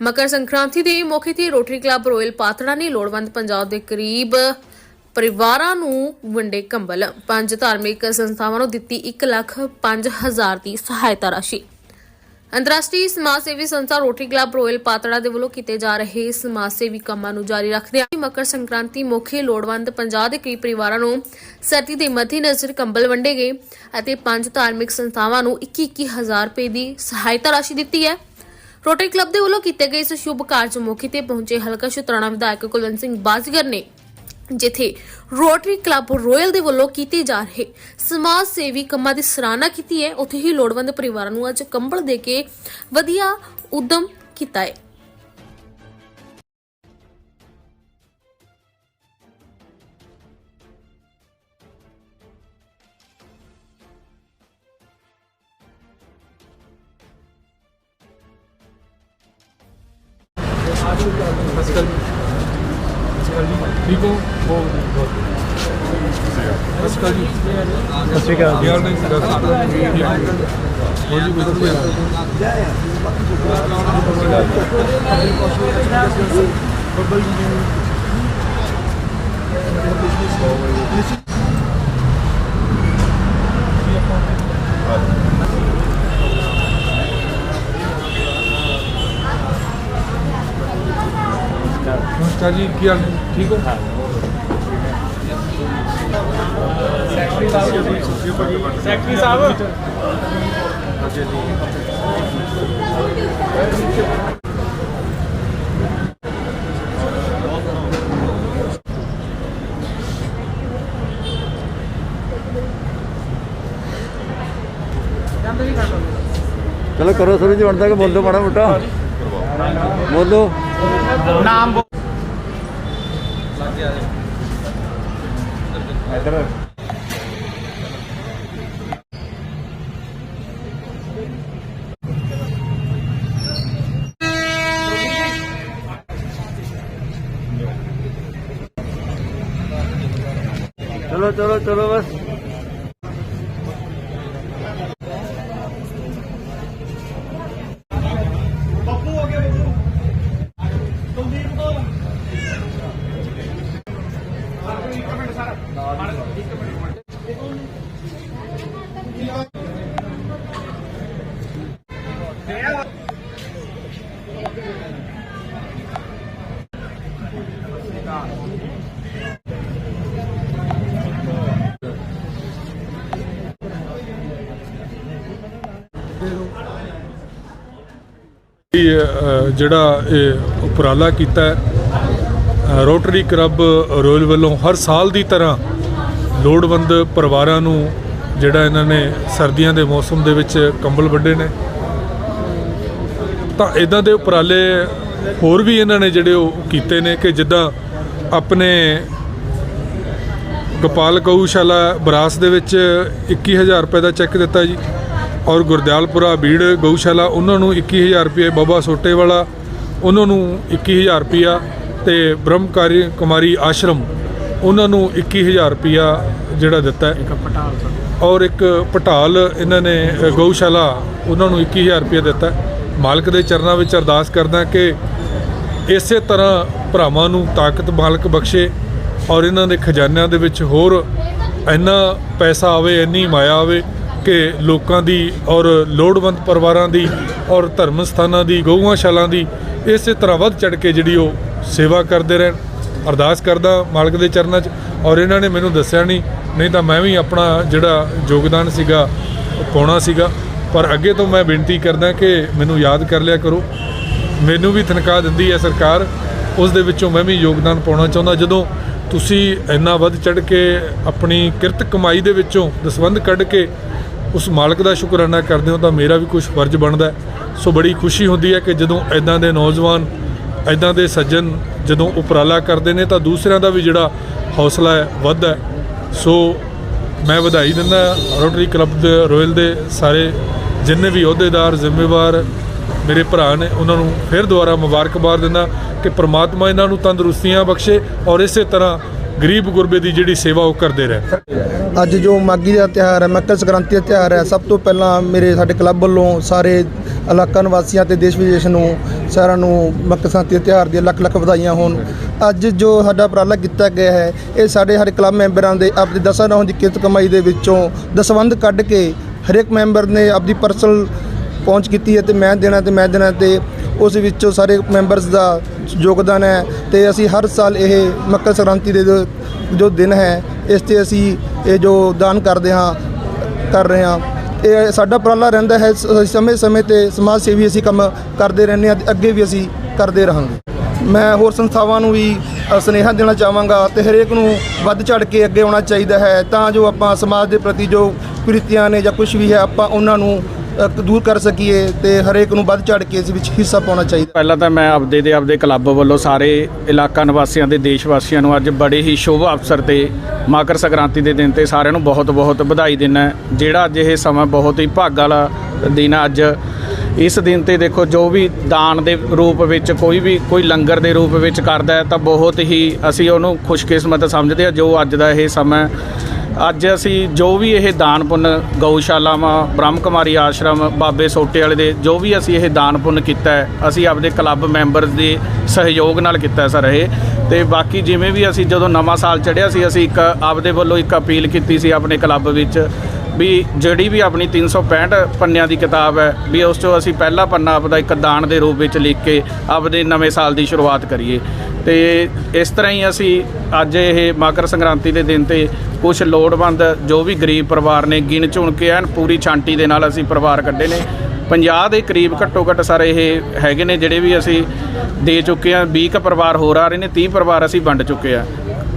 ਮਕਰ ਸੰਕ੍ਰਾਂਤੀ ਦੇ ਮੌਕੇ ਤੇ ਰੋਟਰੀ ਕਲੱਬ ਰੋਇਲ ਪਾਤੜਾ ਨੇ ਲੋੜਵੰਦ ਪੰਜਾਬ ਦੇ ਕਰੀਬ ਪਰਿਵਾਰਾਂ ਨੂੰ ਵੰਡੇ ਕੰਬਲ। ਪੰਜ ਧਾਰਮਿਕ ਸੰਸਥਾਵਾਂ ਨੂੰ ਦਿੱਤੀ 1 ਲੱਖ 5000 ਦੀ ਸਹਾਇਤਾ ਰਾਸ਼ੀ। ਅੰਤਰਰਾਸ਼ਟਰੀ ਸਮਾਜ ਸੇਵੀ ਸੰਸਥਾ ਰੋਟਰੀ ਕਲੱਬ ਰੋਇਲ ਪਾਤੜਾ ਦੇ ਵੱਲੋਂ ਕੀਤੇ ਜਾ ਰਹੇ ਸਮਾਜ ਸੇਵੀ ਕੰਮਾਂ ਨੂੰ ਜਾਰੀ ਰੱਖਦੇ ਹੋਏ ਮਕਰ ਸੰਕ੍ਰਾਂਤੀ ਮੌਕੇ ਲੋੜਵੰਦ ਪੰਜਾਬ ਦੇ ਕਈ ਪਰਿਵਾਰਾਂ ਨੂੰ ਸਰਦੀ ਦੇ ਮੱਦੇਨਜ਼ਰ ਕੰਬਲ ਵੰਡੇ ਗਏ ਅਤੇ ਪੰਜ ਧਾਰਮਿਕ ਸੰਸਥਾਵਾਂ ਨੂੰ 21-21000 ਰੁਪਏ ਦੀ ਸਹਾਇਤਾ ਰਾਸ਼ੀ ਦਿੱਤੀ ਹੈ। ਰੋਟਰੀ ਕਲੱਬ ਦੇ ਵੱਲੋਂ ਕੀਤੇ ਗਏ ਇਸ ਸ਼ੁਭ ਕਾਰਜ ਮੌਕੇ ਤੇ ਪਹੁੰਚੇ ਹਲਕਾ ਸ਼ੁਤਰਾਣਾ ਵਿਧਾਇਕ ਕੁਲਵੰਤ ਸਿੰਘ ਬਾਜਗਰ ਨੇ, ਜਿੱਥੇ ਰੋਟਰੀ ਕਲੱਬ ਰੋਇਲ ਦੇ ਵੱਲੋਂ ਕੀਤੇ ਜਾ ਰਹੇ ਸਮਾਜ ਸੇਵੀ ਕੰਮਾਂ ਦੀ ਸਰਾਹਨਾ ਕੀਤੀ ਹੈ। ਉੱਥੇ ਹੀ ਲੋੜਵੰਦ ਪਰਿਵਾਰਾਂ ਨੂੰ ਅੱਜ ਕੰਬਲ ਦੇ ਕੇ ਵਧੀਆ ਉਦਮ ਕੀਤਾ ਹੈ। ਠੀਕ ਹੋ? ਬਹੁਤ ਅਸਕਲ ਜੀ। ਸਤਿ ਸ਼੍ਰੀ ਅਕਾਲ ਯਾਰ ਨਹੀਂ ਹੋਰ ਜੀ ਕੋਈ ਦੱਸੋ ਨਮਸਕਾਰ ਜੀ ਕੀ ਹਾਲ ਨੇ ਠੀਕ ਹੋ? ਸੈਕਟਰੀ ਸਾਹਿਬ ਚਲੋ ਕਰੋ ਸੁਰੂ ਜੀ ਹੁਣ ਤੱਕ ਬੋਲੋ ਮਾੜਾ ਮੋਟਾ। ਬੋਲੋ। ਨਾਮ ਬੋ ਇੱਧਰ ਚਲੋ ਚਲੋ ਚਲੋ ਬਸ ਇਹ, ਜਿਹੜਾ ਇਹ ਉਪਰਾਲਾ ਕੀਤਾ ਹੈ ਰੋਟਰੀ ਕਲੱਬ ਰੋਇਲ ਵੱਲੋਂ ਹਰ ਸਾਲ ਦੀ ਤਰ੍ਹਾਂ ਲੋੜਵੰਦ ਪਰਿਵਾਰਾਂ ਨੂੰ ਜਿਹੜਾ ਇਹਨਾਂ ਨੇ ਸਰਦੀਆਂ ਦੇ ਮੌਸਮ ਦੇ ਵਿੱਚ ਕੰਬਲ ਵੱਡੇ ਨੇ। ਤਾਂ ਇਦਾਂ ਦੇ ਉਪਰਾਲੇ ਹੋਰ ਵੀ ਇਹਨਾਂ ਨੇ ਜਿਹੜੇ ਉਹ ਕੀਤੇ ਨੇ ਕਿ ਜਿੱਦਾਂ ਆਪਣੇ ਗੋਪਾਲ ਗਊਸ਼ਾਲਾ ਬਰਾਸ ਦੇ ਵਿੱਚ 21000 ਰੁਪਏ ਦਾ ਚੈੱਕ ਦਿੱਤਾ ਜੀ। ਔਰ ਗੁਰਦਿਆਲਪੁਰਾ ਬੀੜ ਗਊਸ਼ਾਲਾ ਉਹਨਾਂ ਨੂੰ 21000 ਰੁਪਏ ਬਾਬਾ ਸੋਟੇ ਵਾਲਾ ਉਹਨਾਂ ਨੂੰ 21000 ਰੁਪਿਆ ਤੇ ਬ੍ਰਹਮਕਾਰੀ ਕੁਮਾਰੀ ਆਸ਼ਰਮ ਉਹਨਾਂ ਨੂੰ 21000 ਰੁਪਿਆ ਜਿਹੜਾ ਦਿੱਤਾ ਔਰ ਇੱਕ ਪਟਾਲ ਇਹਨਾਂ ਨੇ ਗਊਸ਼ਾਲਾ ਉਹਨਾਂ ਨੂੰ 21000 ਰੁਪਏ ਦਿੱਤਾ। ਮਾਲਕ ਦੇ ਚਰਨਾਂ ਵਿੱਚ ਅਰਦਾਸ ਕਰਦਾ ਕਿ ਇਸੇ ਤਰ੍ਹਾਂ ਭਰਾਵਾਂ ਨੂੰ ਤਾਕਤ ਮਾਲਕ ਬਖਸ਼ੇ ਔਰ ਇਹਨਾਂ ਦੇ ਖਜ਼ਾਨਿਆਂ ਦੇ ਵਿੱਚ ਹੋਰ ਇੰਨਾ ਪੈਸਾ ਆਵੇ ਇੰਨੀ ਮਾਇਆ ਆਵੇ ਕਿ ਲੋਕਾਂ ਦੀ ਔਰ ਲੋੜਵੰਦ ਪਰਿਵਾਰਾਂ ਦੀ ਔਰ ਧਰਮ ਸਥਾਨਾਂ ਦੀ ਗਊਸ਼ਾਲਾਂ ਦੀ ਇਸੇ ਤਰ੍ਹਾਂ ਵੱਧ ਚੜ ਕੇ ਜਿਹੜੀ ਉਹ ਸੇਵਾ ਕਰਦੇ ਰਹਿਣ। ਅਰਦਾਸ ਕਰਦਾ ਮਾਲਕ ਦੇ ਚਰਨਾਂ 'ਚ ਔਰ ਇਹਨਾਂ ਨੇ ਮੈਨੂੰ ਦੱਸਿਆ ਨਹੀਂ ਨਹੀਂ ਤਾਂ ਮੈਂ ਵੀ ਆਪਣਾ ਜਿਹੜਾ ਯੋਗਦਾਨ ਸੀਗਾ, ਪਾਉਣਾ ਸੀਗਾ। ਪਰ ਅੱਗੇ ਤੋਂ ਮੈਂ ਬੇਨਤੀ ਕਰਦਾ ਕਿ ਮੈਨੂੰ ਯਾਦ ਕਰ ਲਿਆ ਕਰੋ। ਮੈਨੂੰ ਵੀ ਤਨਖਾਹ ਦਿੰਦੀ ਹੈ ਸਰਕਾਰ, ਉਸ ਦੇ ਵਿੱਚੋਂ ਮੈਂ ਵੀ ਯੋਗਦਾਨ ਪਾਉਣਾ ਚਾਹੁੰਦਾ। ਜਦੋਂ ਤੁਸੀਂ ਇੰਨਾ ਵੱਧ ਚੜ ਕੇ ਆਪਣੀ ਕਿਰਤ ਕਮਾਈ ਦੇ ਵਿੱਚੋਂ ਦਸਵੰਧ ਕੱਢ ਕੇ ਉਸ ਮਾਲਕ ਦਾ ਸ਼ੁਕਰਾਨਾ ਕਰਦੇ ਹੋ ਤਾਂ ਮੇਰਾ ਵੀ ਕੁਝ ਫਰਜ਼ ਬਣਦਾ ਸੋ ਬੜੀ ਖੁਸ਼ੀ ਹੁੰਦੀ ਹੈ ਕਿ ਜਦੋਂ ਐਦਾਂ ਦੇ ਨੌਜਵਾਨ ਐਦਾਂ ਦੇ ਸੱਜਣ ਜਦੋਂ ਉਪਰਾਲਾ ਕਰਦੇ ਨੇ ਤਾਂ ਦੂਸਰਿਆਂ ਦਾ ਵੀ ਜਿਹੜਾ ਹੌਸਲਾ ਹੈ, ਵੱਧਦਾ ਸੋ ਮੈਂ ਵਧਾਈ ਦਿੰਦਾ ਰੋਟਰੀ ਕਲੱਬ ਦੇ, ਰੋਇਲ ਦੇ ਸਾਰੇ ਜਿੰਨੇ ਵੀ ਅਹੁਦੇਦਾਰ, ਜ਼ਿੰਮੇਵਾਰ ਮੇਰੇ ਭਰਾ ਨੇ, ਉਹਨਾਂ ਨੂੰ ਫਿਰ ਦੁਬਾਰਾ ਮੁਬਾਰਕਬਾਦ ਦਿੰਦਾ ਕਿ ਪ੍ਰਮਾਤਮਾ ਇਹਨਾਂ ਨੂੰ ਤੰਦਰੁਸਤੀਆਂ ਬਖਸ਼ੇ ਔਰ ਇਸੇ ਤਰ੍ਹਾਂ ਗਰੀਬ ਗੁਰਬੇ ਦੀ ਜਿਹੜੀ ਸੇਵਾ ਉਹ ਕਰਦੇ ਰਹਿਣ ਅੱਜ ਜੋ ਮਾਗੀ ਦਾ ਤਿਉਹਾਰ ਹੈ, ਮਕਰ ਸੰਕ੍ਰਾਂਤੀ ਦਾ ਤਿਉਹਾਰ ਹੈ, ਸਭ ਤੋਂ ਪਹਿਲਾਂ ਮੇਰੇ ਸਾਡੇ ਕਲੱਬ ਵੱਲੋਂ ਸਾਰੇ ਇਲਾਕਾ ਨਿਵਾਸੀਆਂ ਤੇ ਦੇਸ਼ ਵਿਦੇਸ਼ ਨੂੰ, ਸਾਰਿਆਂ ਨੂੰ ਮਕਰ ਸੰਕ੍ਰਾਂਤੀ ਦੇ ਤਿਉਹਾਰ ਦੀਆਂ ਲੱਖ ਲੱਖ ਵਧਾਈਆਂ ਹੋਣ। ਅੱਜ ਜੋ ਸਾਡਾ ਉਪਰਾਲਾ ਕੀਤਾ ਗਿਆ ਹੈ, ਇਹ ਸਾਡੇ ਹਰ ਕਲੱਬ ਮੈਂਬਰਾਂ ਦੇ ਆਪਣੀ ਦਸਾਂ ਨੌਂ ਦੀ ਕਿਰਤ ਕਮਾਈ ਦੇ ਵਿੱਚੋਂ ਦਸਵੰਧ ਕੱਢ ਕੇ ਹਰੇਕ ਮੈਂਬਰ ਨੇ ਆਪਣੀ ਪਰਸਨਲ ਪਹੁੰਚ ਕੀਤੀ ਹੈ ਤੇ ਮੈਂ ਦੇਣਾ ਤੇ ਮੈਂ ਦੇਣਾ ਤੇ ਉਸ ਵਿੱਚੋਂ ਸਾਰੇ ਮੈਂਬਰਸ ਦਾ ਯੋਗਦਾਨ ਹੈ ਤੇ ਅਸੀਂ ਹਰ ਸਾਲ ਇਹ ਮਕਰ ਸੰਕ੍ਰਾਂਤੀ ਦੇ ਜੋ- ਦਿਨ ਹੈ ਇਸ ਤੇ ਅਸੀਂ ਇਹ ਜੋ ਦਾਨ ਕਰਦੇ ਹਾਂ ਕਰ ਰਹੇ ਹਾਂ। ਇਹ ਸਾਡਾ ਉਪਰਾਲਾ ਰਹਿੰਦਾ ਹੈ ਸਮੇਂ ਸਮੇਂ ਤੇ ਸਮਾਜ ਸੇਵੀ ਅਸੀਂ ਕੰਮ ਕਰਦੇ ਰਹਿੰਦੇ ਹਾਂ ਤੇ ਅੱਗੇ ਵੀ ਅਸੀਂ ਕਰਦੇ ਰਹਾਂਗੇ। ਮੈਂ ਹੋਰ ਸੰਸਥਾਵਾਂ ਨੂੰ ਵੀ ਅ, ਸੁਨੇਹਾ ਦੇਣਾ ਚਾਹਾਂਗਾ ਤੇ ਹਰੇਕ ਨੂੰ ਵੱਧ ਚੜ ਕੇ ਅੱਗੇ ਆਉਣਾ ਚਾਹੀਦਾ ਹੈ ਤਾਂ ਜੋ ਆਪਾਂ ਸਮਾਜ ਦੇ ਪ੍ਰਤੀ ਜੋ ਕੁਰੀਤੀਆਂ ਨੇ ਜਾਂ ਕੁਝ ਵੀ ਹੈ ਆਪਾਂ ਉਹਨਾਂ ਨੂੰ ਅ, ਦੂਰ ਕਰ ਸਕੀਏ ਤੇ ਹਰੇਕ ਨੂੰ ਵੱਧ ਚੜ ਕੇ ਇਸ ਵਿੱਚ ਹਿੱਸਾ ਪਾਉਣਾ ਚਾਹੀਦਾ। ਪਹਿਲਾਂ ਤਾਂ ਮੈਂ ਆਪਦੇ ਦੇ ਆਪਦੇ ਕਲੱਬ ਵੱਲੋਂ ਸਾਰੇ ਇਲਾਕਾ ਨਿਵਾਸੀਆਂ ਦੇ ਦੇਸ਼ ਵਾਸੀਆਂ ਨੂੰ ਅੱਜ ਬੜੇ ਹੀ ਸ਼ੁਭ ਅਵਸਰ ਤੇ ਮਕਰ ਸੰਕ੍ਰਾਂਤੀ ਦੇ ਦਿਨ ਤੇ ਸਾਰਿਆਂ ਨੂੰ ਬਹੁਤ-ਬਹੁਤ ਵਧਾਈ ਦਿੰਦਾ ਜਿਹੜਾ ਅੱਜ ਇਹ ਸਮਾਂ ਬਹੁਤ ਹੀ ਭਾਗ ਵਾਲਾ ਦਿਨ ਹੈ ਅੱਜ ਇਸ ਦਿਨ ਤੇ ਦੇਖੋ ਜੋ ਵੀ ਦਾਨ ਦੇ ਰੂਪ ਵਿੱਚ ਕੋਈ ਵੀ ਕੋਈ ਲੰਗਰ ਦੇ ਰੂਪ ਵਿੱਚ ਕਰਦਾ ਹੈ ਤਾਂ ਬਹੁਤ ਹੀ ਅਸੀਂ ਉਹਨੂੰ ਖੁਸ਼ਕਿਸਮਤ ਸਮਝਦੇ ਹਾਂ ਜੋ ਅੱਜ ਦਾ ਇਹ ਸਮਾਂ ਅੱਜ ਅਸੀਂ ਜੋ ਵੀ ਇਹ ਦਾਨ ਪੁੰਨ ਗਊਸ਼ਾਲਾਵਾਂ ਬ੍ਰਹਮ ਕੁਮਾਰੀ ਆਸ਼ਰਮ, ਬਾਬੇ ਸੋਟੇ ਵਾਲੇ ਦੇ ਜੋ ਵੀ ਅਸੀਂ ਇਹ ਦਾਨ ਪੁੰਨ ਕੀਤਾ ਹੈ, ਅਸੀਂ ਆਪਦੇ ਕਲੱਬ ਮੈਂਬਰਸ ਦੇ ਸਹਿਯੋਗ ਨਾਲ ਕੀਤਾ ਸਰ ਇਹ। ਤੇ ਬਾਕੀ ਜਿਵੇਂ ਵੀ ਅਸੀਂ ਜਦੋਂ ਨਵਾਂ ਸਾਲ ਚੜ੍ਹਿਆ ਸੀ, ਅਸੀਂ ਇੱਕ ਆਪਦੇ ਵੱਲੋਂ ਇੱਕ ਅਪੀਲ ਕੀਤੀ ਸੀ ਆਪਣੇ ਕਲੱਬ ਵਿੱਚ ਵੀ ਜਿਹੜੀ ਵੀ ਆਪਣੀ 365 ਪੰਨਿਆਂ ਦੀ ਕਿਤਾਬ ਹੈ, ਵੀ ਉਸ ਚੋਂ ਅਸੀਂ ਪਹਿਲਾ ਪੰਨਾ ਆਪਦਾ ਇੱਕ ਦਾਨ ਦੇ ਰੂਪ ਵਿੱਚ ਲਿਖ ਕੇ ਆਪਦੇ ਨਵੇਂ ਸਾਲ ਦੀ ਸ਼ੁਰੂਆਤ ਕਰੀਏ। ਤੇ ਇਸ ਤਰ੍ਹਾਂ ਹੀ ਅਸੀਂ ਅੱਜ ਇਹ ਮਕਰ ਸੰਕ੍ਰਾਂਤੀ ਦੇ ਦਿਨ ਤੇ ਕੁਝ ਲੋੜਵੰਦ ਜੋ ਵੀ ਗਰੀਬ ਪਰਿਵਾਰ ਨੇ ਗਿਣ ਚੁਣ ਕੇ ਐਨ ਪੂਰੀ ਛਾਂਟੀ ਦੇ ਨਾਲ ਅਸੀਂ ਪਰਿਵਾਰ ਕੱਢੇ ਨੇ। 50 ਦੇ ਕਰੀਬ ਘੱਟੋ ਘੱਟ ਸਾਰੇ ਇਹ ਹੈਗੇ ਨੇ ਜਿਹੜੇ ਵੀ ਅਸੀਂ ਦੇ ਚੁੱਕੇ ਆ 20 ਕ ਪਰਿਵਾਰ ਹੋਰ ਆ ਰਹੇ ਨੇ 30 ਪਰਿਵਾਰ ਅਸੀਂ ਵੰਡ ਚੁੱਕੇ ਆ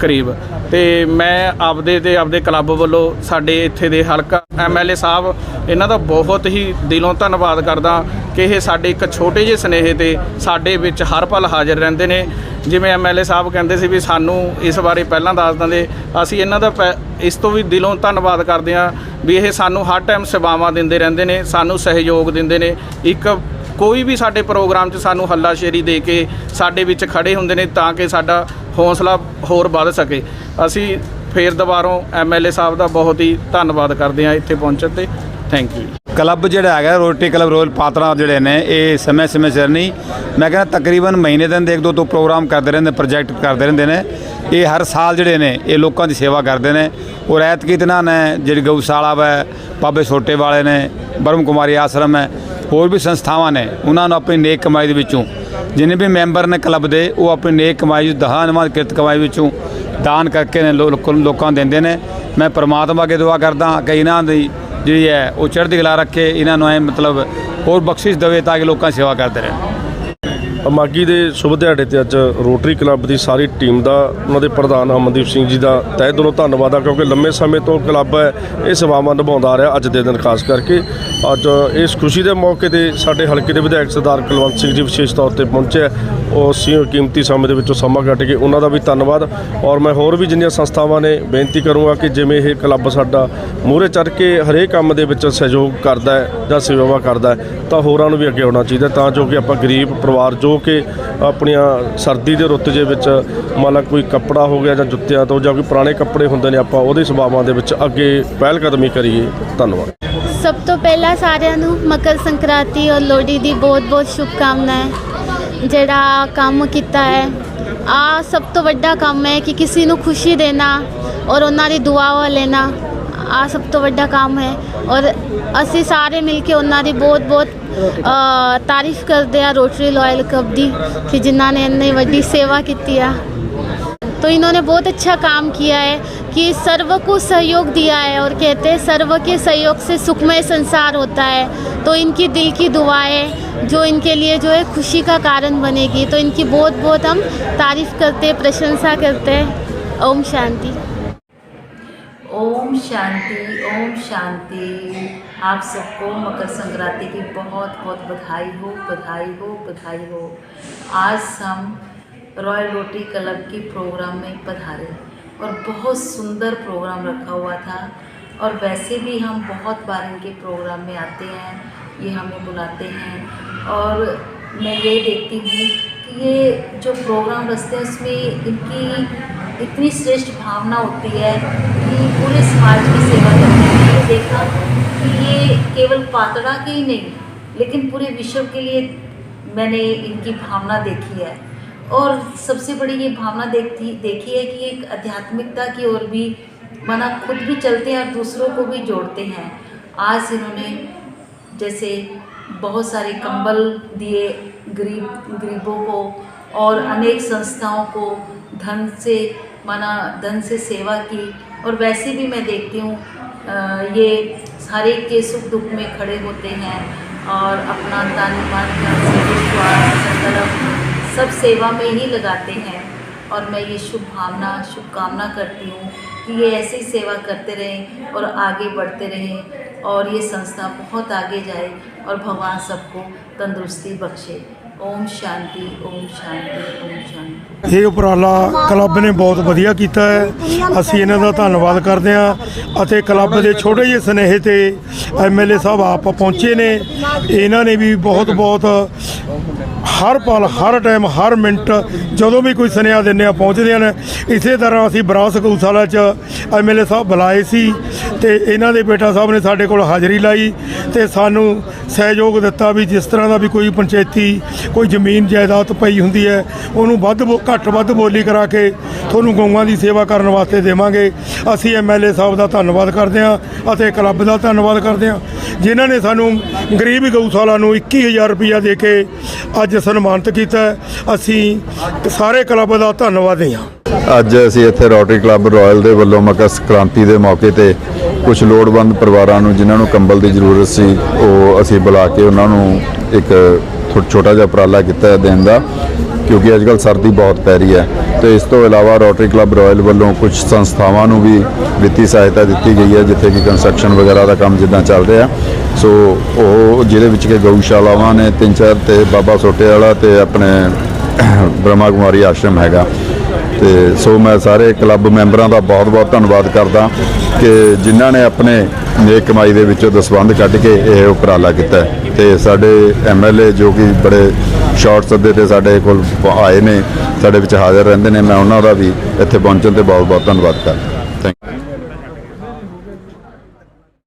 ਕਰੀਬ। ਤੇ ਮੈਂ ਆਪਦੇ ਤੇ ਆਪਦੇ ਕਲੱਬ ਵੱਲੋਂ ਸਾਡੇ ਇੱਥੇ ਦੇ ਹਲਕਾ ਐਮਐਲਏ ਸਾਹਿਬ, ਇਹਨਾਂ ਦਾ ਬਹੁਤ ਹੀ ਦਿਲੋਂ ਧੰਨਵਾਦ ਕਰਦਾ ਕਿ ਇਹ ਸਾਡੇ ਇੱਕ ਛੋਟੇ ਜਿਹੇ ਸਨੇਹ ਤੇ ਸਾਡੇ ਵਿੱਚ ਹਰ ਪਲ ਹਾਜ਼ਰ ਰਹਿੰਦੇ ਨੇ। ਜਿਵੇਂ ਐਮਐਲਏ ਸਾਹਿਬ ਕਹਿੰਦੇ ਸੀ ਵੀ ਸਾਨੂੰ ਇਸ ਬਾਰੇ ਪਹਿਲਾਂ ਦੱਸ ਦਿੰਦੇ, ਅਸੀਂ ਇਹਨਾਂ ਦਾ ਪੈ- ਇਸ ਤੋਂ ਵੀ ਦਿਲੋਂ ਧੰਨਵਾਦ ਕਰਦੇ ਹਾਂ ਵੀ ਇਹ ਸਾਨੂੰ ਹਰ ਟਾਈਮ ਸੇਵਾਵਾਂ ਦਿੰਦੇ ਰਹਿੰਦੇ ਨੇ, ਸਾਨੂੰ ਸਹਿਯੋਗ ਦਿੰਦੇ ਨੇ। ਇੱਕ ਕੋਈ ਵੀ ਸਾਡੇ ਪ੍ਰੋਗਰਾਮ 'ਚ ਸਾਨੂੰ ਹੱਲਾਸ਼ੇਰੀ ਦੇ ਕੇ ਸਾਡੇ ਵਿੱਚ ਖੜੇ ਹੁੰਦੇ ਨੇ ਤਾਂ ਕਿ ਸਾਡਾ ਹੌਸਲਾ ਹੋਰ ਵੱਧ ਸਕੇ। ਅਸੀਂ ਫੇਰ ਦੁਬਾਰੋਂ ਐਮਐਲਏ ਸਾਹਿਬ ਦਾ ਬਹੁਤ ਹੀ ਧੰਨਵਾਦ ਕਰਦੇ ਹਾਂ ਇੱਥੇ ਪਹੁੰਚਣ ਤੇ। ਥੈਂਕ ਯੂ ਕਲੱਬ ਜਿਹੜਾ ਹੈਗਾ, ਰੋਟਰੀ ਕਲੱਬ ਰੋਇਲ ਪਾਤਰਾ ਜਿਹੜੇ ਨੇ, ਇਹ ਸਮੇਂ ਸਮੇਂ ਸਿਰ ਨਹੀਂ, ਮੈਂ ਕਹਿੰਦਾ ਤਕਰੀਬਨ ਮਹੀਨੇ ਦਿਨ ਦੇ ਇੱਕ ਦੋ ਤੋਂ ਪ੍ਰੋਗਰਾਮ ਕਰਦੇ ਰਹਿੰਦੇ, ਪ੍ਰੋਜੈਕਟ ਕਰਦੇ ਰਹਿੰਦੇ ਨੇ। ਇਹ ਹਰ ਸਾਲ ਜਿਹੜੇ ਨੇ, ਇਹ ਲੋਕਾਂ ਦੀ ਸੇਵਾ ਕਰਦੇ ਨੇ। ਔਰ ਐਤਕੀ ਦਿਨਾਂ ਨੇ, ਜਿਹੜੀ ਗਊਸ਼ਾਲਾ ਹੈ ਬਾਬੇ ਛੋਟੇ ਵਾਲੇ ਨੇ, ਬਰਮ ਕੁਮਾਰੀ ਆਸ਼ਰਮ ਹੈ ਹੋਰ ਵੀ ਸੰਸਥਾਵਾਂ ਨੇ, ਉਹਨਾਂ ਨੂੰ ਆਪਣੀ ਨੇਕ ਕਮਾਈ ਦੇ ਵਿੱਚੋਂ। ਜਿੰਨੇ ਵੀ ਮੈਂਬਰ ਨੇ ਕਲੱਬ ਦੇ, ਉਹ ਆਪਣੀ ਨੇਕ ਕਮਾਈ ਦਹਾਂ ਨਵਾਂ ਕਿਰਤ ਕਮਾਈ ਵਿੱਚੋਂ ਦਾਨ ਕਰਕੇ ਨੇ ਲੋਕਾਂ ਨੂੰ- ਦਿੰਦੇ ਨੇ। ਮੈਂ ਪਰਮਾਤਮਾ ਅੱਗੇ ਦੁਆ ਕਰਦਾ ਕਿ ਇਹਨਾਂ ਦੀ ਜਿਹੜੀ ਹੈ, ਉਹ ਚੜ੍ਹਦੀ ਕਲਾ ਰੱਖੇ, ਇਹਨਾਂ ਨੂੰ ਐ ਮਤਲਬ ਹੋਰ ਬਖਸ਼ਿਸ਼ ਦੇਵੇ ਤਾਂ ਕਿ ਲੋਕਾਂ ਸੇਵਾ ਕਰਦੇ ਰਹਿਣ। ਮਾਗੀ ਦੇ ਸ਼ੁਭ ਦਿਹਾੜੇ ਤੇ ਅੱਜ ਰੋਟਰੀ ਕਲੱਬ ਦੀ ਸਾਰੀ ਟੀਮ ਦਾ, ਉਹਨਾਂ ਦੇ ਪ੍ਰਧਾਨ ਅਮਨਦੀਪ ਸਿੰਘ ਜੀ ਦਾ ਤਹਿ ਦਿਲੋਂ ਧੰਨਵਾਦ ਆ, ਕਿਉਂਕਿ ਲੰਮੇ ਸਮੇਂ ਤੋਂ ਕਲੱਬ ਹੈ, ਇਹ ਸੇਵਾਵਾਂ ਨਿਭਾਉਂਦਾ ਆ ਰਿਹਾ ਅੱਜ ਦੇ ਦਿਨ, ਖਾਸ ਕਰਕੇ ਅੱਜ ਇਸ ਖੁਸ਼ੀ ਦੇ ਮੌਕੇ ਤੇ ਸਾਡੇ ਹਲਕੇ ਦੇ ਵਿਧਾਇਕ ਸਰਦਾਰ ਕੁਲਵੰਤ ਸਿੰਘ ਜੀ ਵਿਸ਼ੇਸ਼ ਤੌਰ ਤੇ ਪਹੁੰਚੇ ਉਹ ਸੀ ਕੀਮਤੀ ਸਮੇਂ ਦੇ ਵਿੱਚੋਂ ਸਮਾਂ ਕੱਢ ਕੇ ਉਹਨਾਂ ਦਾ ਵੀ ਧੰਨਵਾਦ। ਔਰ ਮੈਂ ਹੋਰ ਵੀ ਜਿੰਨੀਆਂ ਸੰਸਥਾਵਾਂ ਨੇ ਬੇਨਤੀ ਕਰੂੰਗਾ ਕਿ ਜਿਵੇਂ ਇਹ ਕਲੱਬ ਸਾਡਾ ਮੂਹਰੇ ਚੜ ਕੇ ਹਰੇਕ ਕੰਮ ਦੇ ਵਿੱਚ ਸਹਿਯੋਗ ਕਰਦਾ ਹੈ ਜਾਂ ਸੇਵਾ ਕਰਦਾ ਹੈ, ਤਾਂ ਹੋਰਾਂ ਨੂੰ ਵੀ ਅੱਗੇ ਆਉਣਾ ਚਾਹੀਦਾ, ਤਾਂ ਜੋ ਕਿ ਆਪਾਂ ਗਰੀਬ ਪਰਿਵਾਰ ਜੋ ਕਿ ਆਪਣੀਆਂ ਸਰਦੀ ਦੇ ਰੁੱਤ ਦੇ ਵਿੱਚ ਮੰਨ ਲਾ ਕੋਈ ਕੱਪੜਾ ਹੋ ਗਿਆ ਜਾਂ ਜੁੱਤਿਆਂ ਤੋਂ ਜਾਂ ਕੋਈ ਪੁਰਾਣੇ ਕੱਪੜੇ ਹੁੰਦੇ ਨੇ ਆਪਾਂ ਉਹਦੇ ਸੇਵਾਵਾਂ ਦੇ ਵਿੱਚ ਅੱਗੇ ਪਹਿਲ ਕਦਮੀ ਕਰੀਏ। ਧੰਨਵਾਦ। ਸਭ ਤੋਂ ਪਹਿਲਾਂ ਸਾਰਿਆਂ ਨੂੰ ਮਕਰ ਸੰਕ੍ਰਾਂਤੀ ਔਰ ਲੋਹੜੀ ਦੀ ਬਹੁਤ-ਬਹੁਤ ਸ਼ੁਭਕਾਮਨਾਵਾਂ। ਜਿਹੜਾ ਕੰਮ ਕੀਤਾ ਹੈ ਆ ਸਭ ਤੋਂ ਵੱਡਾ ਕੰਮ ਹੈ ਕਿ ਕਿਸੇ ਨੂੰ ਖੁਸ਼ੀ ਦੇਣਾ ਔਰ ਉਹਨਾਂ ਦੀ ਦੁਆਵਾਂ ਲੈਣਾ। ਆ ਸਭ ਤੋਂ ਵੱਡਾ ਕੰਮ ਹੈ ਔਰ ਅਸੀਂ ਸਾਰੇ ਮਿਲ ਕੇ ਉਹਨਾਂ ਦੀ ਬਹੁਤ-ਬਹੁਤ ਤਾਰੀਫ ਕਰਦੇ ਆ ਰੋਟਰੀ ਲਾਇਲ ਕਲੱਬ ਦੀ ਕਿ ਜਿਨ੍ਹਾਂ ਨੇ ਇੰਨੀ ਵੱਡੀ ਸੇਵਾ ਕੀਤੀ ਆ तो इन्होंने बहुत अच्छा काम किया है कि सर्व को सहयोग दिया है और कहते हैं सर्व के सहयोग से सुखमय संसार होता है तो इनकी दिल की दुआएं जो इनके लिए जो है खुशी का कारण बनेगी तो इनकी बहुत बहुत हम तारीफ करते हैं प्रशंसा करते हैं ओम शांति ओम शांति ओम शांति आप सबको मकर संक्रांति की बहुत बहुत बधाई हो बधाई हो बधाई हो। आज हम रॉयल रोटी क्लब के प्रोग्राम में पधारे और बहुत सुंदर प्रोग्राम रखा हुआ था और वैसे भी हम बहुत बार इनके प्रोग्राम में आते हैं, ये हमें बुलाते हैं और मैं ये देखती हूँ कि ये जो प्रोग्राम रचते हैं, उसमें इनकी इतनी श्रेष्ठ भावना होती है कि पूरे समाज की सेवा करते हैं। देखा ये केवल पातड़ा के ही नहीं, लेकिन पूरे विश्व के लिए मैंने इनकी भावना देखी है। और सबसे बड़ी ये भावना देखती, देखी है कि एक आध्यात्मिकता की ओर भी, माना खुद भी चलते हैं और दूसरों को भी जोड़ते हैं। आज इन्होंने जैसे बहुत सारे कंबल दिए गरीब, गरीबों को और अनेक संस्थाओं को धन से, माना धन से सेवा की। और वैसे भी मैं देखती हूँ ये हर एक के सुख दुख में खड़े होते हैं और अपना तन मन संकल्प सब सेवा में ही लगाते हैं। और मैं ये शुभ भावना शुभकामना करती हूँ कि ये ऐसे सेवा करते रहें और आगे बढ़ते रहें और ये संस्था बहुत आगे जाए और भगवान सबको तंदुरुस्ती बख्शे। ਓਮ ਸ਼ਾਂਤੀ ਓਮ ਸ਼ਾਂਤੀ ਓਮ ਸ਼ਾਂਤੀ। ਇਹ ਉਪਰਾਲਾ ਕਲੱਬ ਨੇ ਬਹੁਤ ਵਧੀਆ ਕੀਤਾ ਹੈ। ਅਸੀਂ ਇਹਨਾਂ ਦਾ ਧੰਨਵਾਦ ਕਰਦੇ ਹਾਂ ਅਤੇ ਕਲੱਬ ਦੇ ਛੋਟੇ ਜਿਹੇ ਸਨੇਹੇ ਤੇ ਐਮਐਲਏ ਸਾਹਿਬ ਆਪ ਪਹੁੰਚੇ ਨੇ। ਇਹਨਾਂ ਨੇ ਵੀ ਬਹੁਤ ਬਹੁਤ ਹਰ ਪਲ, ਹਰ ਟਾਈਮ ਹਰ ਮਿੰਟ ਜਦੋਂ ਵੀ ਕੋਈ ਸੁਨੇਹਾ ਦਿੰਦੇ ਆ, ਪਹੁੰਚਦੇ ਹਨ। ਇਸੇ ਤਰ੍ਹਾਂ ਅਸੀਂ ਬਰਾਸ ਗਊਸ਼ਾਲਾ 'ਚ ਐਮਐਲਏ ਸਾਹਿਬ ਬੁਲਾਏ ਸੀ ਤੇ ਇਹਨਾਂ ਦੇ ਬੇਟਾ ਸਾਹਿਬ ਨੇ ਸਾਡੇ ਕੋਲ ਹਾਜ਼ਰੀ ਲਾਈ ਤੇ ਸਾਨੂੰ ਸਹਿਯੋਗ ਦਿੱਤਾ ਵੀ ਜਿਸ ਤਰ੍ਹਾਂ ਦਾ ਵੀ ਕੋਈ ਪੰਚਾਇਤੀ, ਕੋਈ ਜ਼ਮੀਨ ਜਾਇਦਾਦ ਪਈ ਹੁੰਦੀ ਹੈ, ਉਹਨੂੰ ਵੱਧ ਬੋ- ਘੱਟ ਵੱਧ ਬੋਲੀ ਕਰਾ ਕੇ ਤੁਹਾਨੂੰ ਗਊਆਂ ਦੀ ਸੇਵਾ ਕਰਨ ਵਾਸਤੇ ਦੇਵਾਂਗੇ। ਅਸੀਂ ਐਮਐਲਏ ਸਾਹਿਬ ਦਾ ਧੰਨਵਾਦ ਕਰਦੇ ਹਾਂ ਅਤੇ ਕਲੱਬ ਦਾ ਧੰਨਵਾਦ ਕਰਦੇ ਹਾਂ। ਜਿਨ੍ਹਾਂ ਨੇ ਸਾਨੂੰ ਗਰੀਬ ਗਊਸ਼ਾਲਾ ਨੂੰ 21000 ਰੁਪਇਆ ਦੇ ਕੇ ਅੱਜ ਸਨਮਾਨਿਤ ਕੀਤਾ ਅਸੀਂ ਸਾਰੇ ਕਲੱਬ ਦਾ ਧੰਨਵਾਦੀ ਹਾਂ। ਅੱਜ ਅਸੀਂ ਇੱਥੇ ਰੋਟਰੀ ਕਲੱਬ ਰਾਇਲ ਦੇ ਵੱਲੋਂ ਮਕਰ ਸੰਕ੍ਰਾਂਤੀ ਦੇ ਮੌਕੇ ਤੇ ਕੁਝ ਲੋੜਵੰਦ ਪਰਿਵਾਰਾਂ ਨੂੰ ਜਿਨ੍ਹਾਂ ਨੂੰ ਕੰਬਲ ਦੀ ਜ਼ਰੂਰਤ ਸੀ, ਉਹ ਅਸੀਂ ਬੁਲਾ ਕੇ ਉਹਨਾਂ ਨੂੰ ਇੱਕ ਛੋਟਾ ਜਿਹਾ ਉਪਰਾਲਾ ਕੀਤਾ ਹੈ ਦੇਣ ਦਾ, ਕਿਉਂਕਿ ਅੱਜ ਕੱਲ੍ਹ ਸਰਦੀ ਬਹੁਤ ਪੈ ਰਹੀ ਹੈ। ਤੇ ਇਸ ਤੋਂ ਇਲਾਵਾ ਰੋਟਰੀ ਕਲੱਬ ਰਾਇਲ ਵੱਲੋਂ ਕੁਝ ਸੰਸਥਾਵਾਂ ਨੂੰ ਵੀ ਵਿੱਤੀ ਸਹਾਇਤਾ ਦਿੱਤੀ ਗਈ ਹੈ, ਜਿੱਥੇ ਕਿ ਕੰਸਟਰਕਸ਼ਨ ਵਗੈਰਾ ਦਾ ਕੰਮ ਜਿੱਦਾਂ ਚੱਲ ਰਿਹਾ। ਸੋ ਉਹ ਜਿਹਦੇ ਵਿੱਚ ਕਿ ਗਊਸ਼ਾਲਾਵਾਂ ਨੇ ਤਿੰਨ ਚਾਰ ਤੇ ਬਾਬਾ ਸੋਟੇ ਵਾਲਾ ਤੇ ਆਪਣੇ ਬ੍ਰਹਮਾ ਕੁਮਾਰੀ ਆਸ਼ਰਮ ਹੈਗਾ। ਤੇ ਸੋ ਮੈਂ ਸਾਰੇ ਕਲੱਬ ਮੈਂਬਰਾਂ ਦਾ ਬਹੁਤ-ਬਹੁਤ ਧੰਨਵਾਦ ਕਰਦਾ ਕਿ ਜਿਨ੍ਹਾਂ ਨੇ ਆਪਣੇ ਨੇਕ ਕਮਾਈ ਦੇ ਵਿੱਚੋਂ ਦਸਵੰਧ ਕੱਢ ਕੇ ਇਹ ਉਪਰਾਲਾ ਕੀਤਾ ਹੈ। ਤੇ ਸਾਡੇ ਐਮਐਲਏ ਜੋ ਕਿ ਬੜੇ ਸ਼ਾਰਟ ਸੱਦੇ ਤੇ ਸਾਡੇ ਕੋਲ ਆਏ ਨੇ, ਸਾਡੇ ਵਿੱਚ ਹਾਜ਼ਰ ਰਹਿੰਦੇ ਨੇ, ਮੈਂ ਉਹਨਾਂ ਦਾ ਵੀ ਇੱਥੇ ਪਹੁੰਚਣ ਤੇ ਬਹੁਤ-ਬਹੁਤ ਧੰਨਵਾਦ ਕਰਦਾ